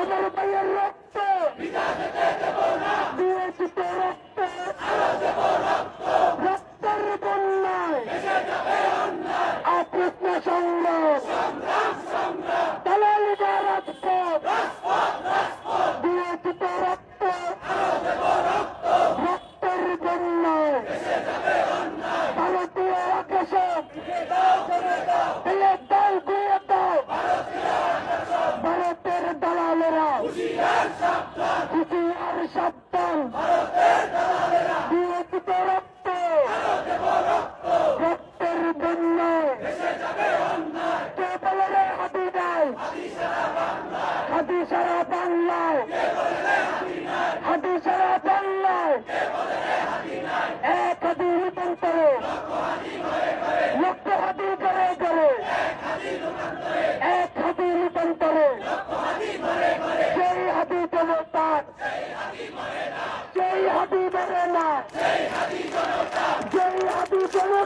আমার ভাইয়ের রক্ত। দিয়ে দিতে রক্ত। রক্তের বন্যায়। সংগ্রাম। সোনার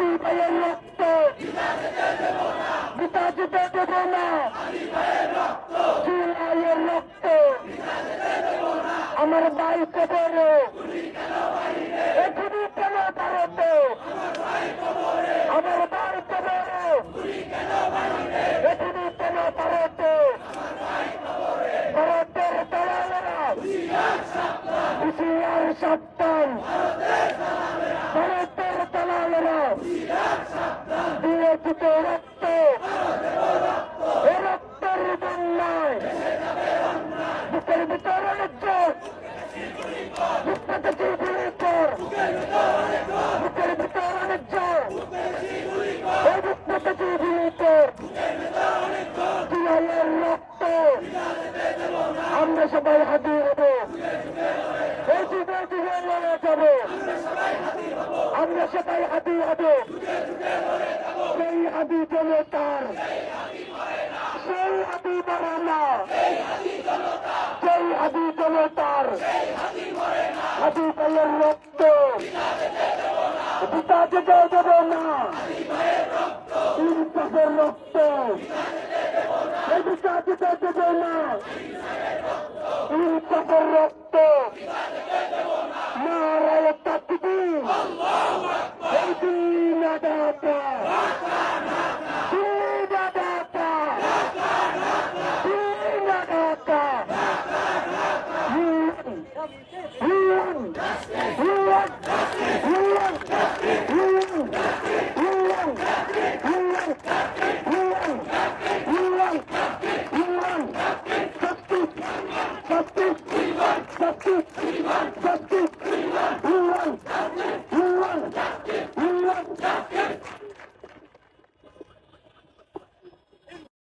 হাবিব ভাইয়ের রক্ত গীতা যেতে দেব না জুলাইয়ের রক্ত আমার ভাই কবরে এখানে কেন ভারতে আমার ভাই কবরে এখানে কেন ভারতে ভারতের দালালেরা হুশিয়ার সাবধান। ভারতের দালালেরা বিরোচিত রক্ত রক্তের বন্যায় বুকের ভিতরে চিগুলি কর বুকের ভিতরে অনেক জোর এই বুকটাকে চিগুলি কর রক্ত আমরা সবাই হাতিয়ে হব। যাব আমরা সবাই হাতিয়ে হব সেই হাতি চলে তার সেই হাতি মরে না সেই হাতি চলে তার হাতি পালের রক্ত। পিতা যেতে দেব না। ইনসাফের রক্ত। এই যেতে দেব না।